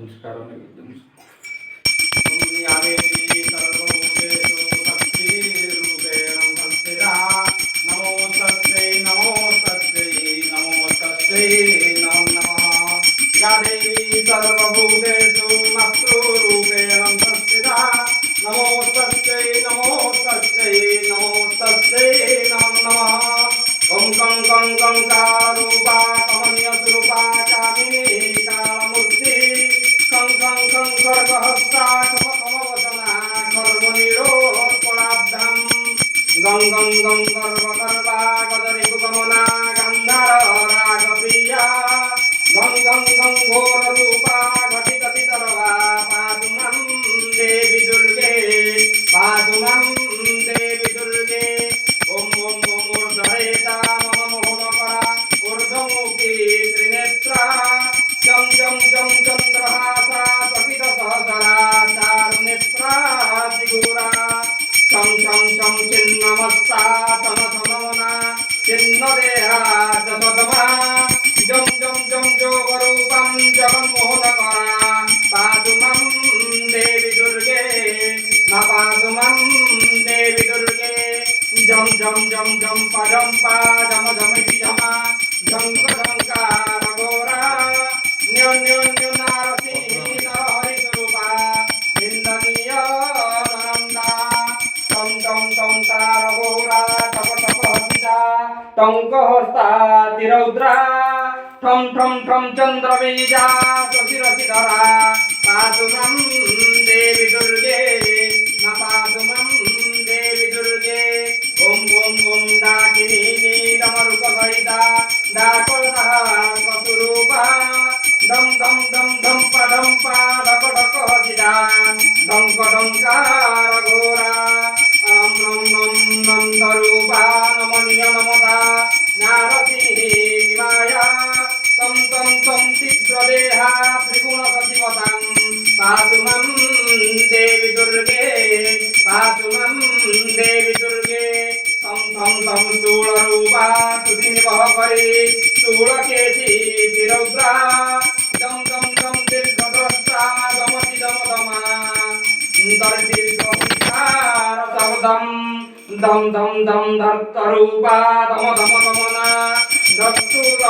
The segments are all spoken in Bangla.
సంస్కారం ガンガンガンガン గం గం గం పదం పాదమ గమటి యమ గం గంకార ఘోర న్యో న్యో న్యో నారసింహ హరి రూప నిందనీయ ఆనంద తం తం తం తార ఘోర తప తప హసిత టంక హస్త తిరౌద్ర ठम ठम ठम दा दा कोदा कसुरूपा डम डम डम डम पा डम पा डक डक हजिरा डंक डंका रघोरा रम रम नम नम तरूपा नमनीय नमता नारसिंहि माया तम तम तम तीव्र देहा त्रिगुण सचिवतां पातु मम देवी दुर्गे पातु मम देवी ಗಾಳಿ ತುಳಕೇಸಿ ತಿರೌದ್ರ ದಂ ದಂ ದಂ ದೀರ್ಘದ್ರಷ್ಟ ದಮತಿ ದಮ ದಮ ದರ್ದೀರ್ಘಂಕಾರ ದಂ ದಂ ದಂ ದಂ ಧರ್ತರೂಪ ದಮ ದಮ ಗಮನ ಧರ್ತುರ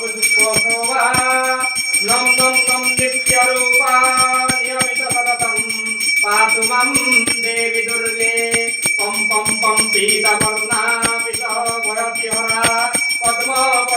ಪುಷ್ಪೋವಾ ನಂ ದಂ ದಂ ನಿತ್ಯರೂಪ ನಿಯಮಿತ ಸತತಂ ಪಾತು ಮಂ ದೇವಿ ದುರ್ಗೆ ಪಂ ಪಂ ಪಂ ಪೀತವರ್ಣ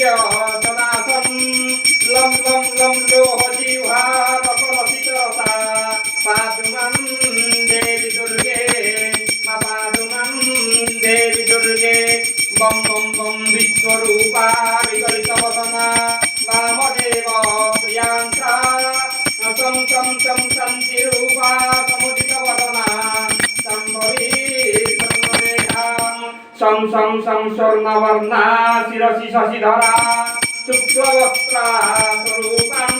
योजनासं लं लं लं लोहजीह्वा मकरसितरसा पादुमं देवि दुर्गे मा पादुमं देवि दुर्गे बं बं बं विश्वरूपा विकलितवदना वामदेव प्रियांसा तं तं तं সং সং সং স্বর্ণবর্ণা শিরসি শশিধরা শুক্লবস্ত্রা স্বরূপাং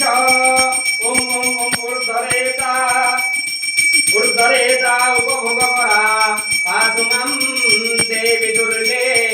চ ওম ওম ওম ঊর্ধ্বরেতা ঊর্ধ্বরেতা উপভোগ করা পাতুমাম দেবী দুর্গে